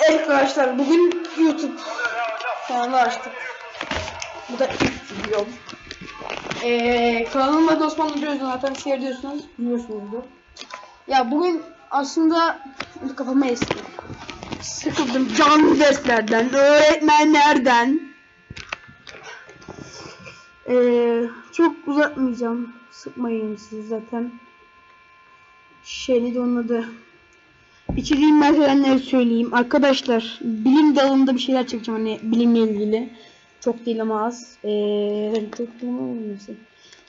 Evet arkadaşlar bugün YouTube kanalı açtık. Bu da ilk videom. Ee, kanalımın adı Osman Nuri zaten seyrediyorsunuz biliyorsunuzdur. Ya bugün aslında kafama esti. Sıkıldım canlı derslerden, öğretmenlerden. Ee, çok uzatmayacağım. Sıkmayın siz zaten. Şey neydi onun adı? İçeriğim meseleleri söyleyeyim. Arkadaşlar bilim dalında bir şeyler çekeceğim hani bilimle ilgili. Çok değil ama az. Ee, çok değil ama olmasın.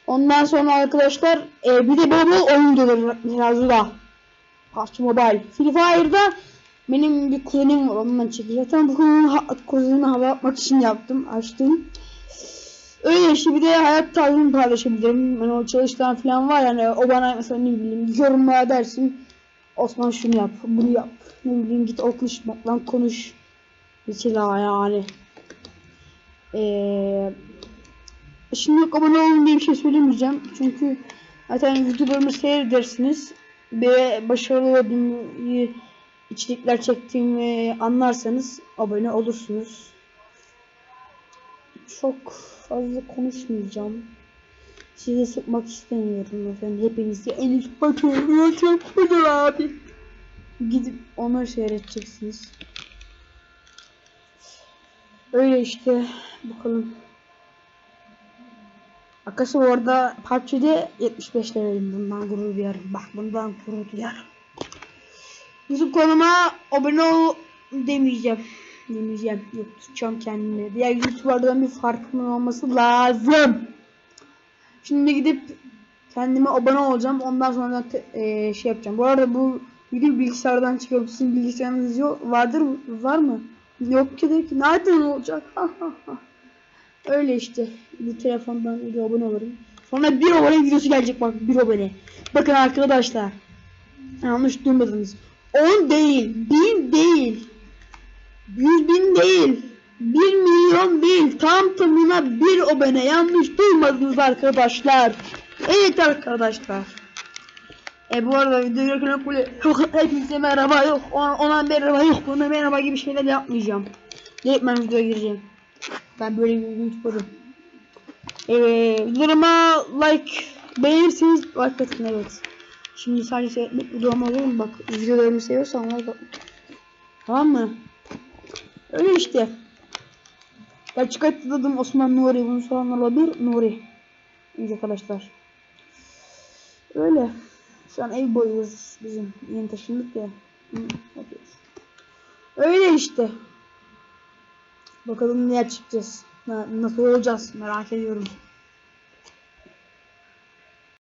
Ondan sonra arkadaşlar e, bir de bol oyun gelir. Mesela Zula. PUBG Mobile. Free Fire'da benim bir kuzenim var ondan çekeceğim. Zaten bu kuzenimi, kuzenimi hava atmak için yaptım. Açtım. Öyle işte bir de hayat tarzımı paylaşabilirim. Yani o çalıştığım falan var yani o bana mesela ne bileyim yorumlara dersin. Osman şunu yap, bunu yap. Ne bileyim git o konuşmakla konuş. Mesela yani. Ee, şimdi abone olun diye bir şey söylemeyeceğim. Çünkü zaten videolarımı seyredersiniz. Ve başarılı olduğumu, içerikler çektiğimi anlarsanız abone olursunuz. Çok fazla konuşmayacağım. Sizi sıkmak istemiyorum efendim. Hepinizi en üst. Çok güzel abi. Gidip onları seyredeceksiniz. Öyle işte. Bakalım. Arkadaşlar orada PUBG'de 75 levelim. Bundan gurur duyarım. Bak bundan gurur duyarım. YouTube kanalıma abone ol demeyeceğim. Demeyeceğim. Yok tutacağım kendimi. Diğer YouTuber'dan bir farkımın olması lazım. Şimdi gidip kendime abone olacağım. Ondan sonra e, şey yapacağım. Bu arada bu video bilgisayardan çıkıyor. Sizin bilgisayarınız yok, vardır? Var mı? Yok ki de ki nereden olacak? Öyle işte. Bu telefondan bir abone olurum. Sonra bir abone videosu gelecek bak. Bir abone. Bakın arkadaşlar. Yanlış duymadınız. 10 değil. 1000 değil. 100 bin değil. 1 milyon değil. Tam tamına bir abone. Yanlış duymadınız arkadaşlar. Evet arkadaşlar. E bu arada video görürken böyle yok hepinize merhaba yok ona, ona merhaba yok ona merhaba gibi şeyler yapmayacağım. Direkt ben videoya gireceğim. Ben böyle bir YouTuber'ım. Eee videolarıma like beğenirseniz like atın evet. Şimdi sadece seyretmek videomu olur mu bak videolarımı seviyorsan like atın. Tamam mı? Öyle işte. Hayatta adım Osman Nuri. Bunu soranlar olabilir. Nuri. Evet arkadaşlar. Öyle. Şu an ev boyuyoruz bizim. Yeni taşındık ya. Yapıyoruz. Öyle işte. Bakalım neler çıkacağız. Na- Nasıl olacağız merak ediyorum.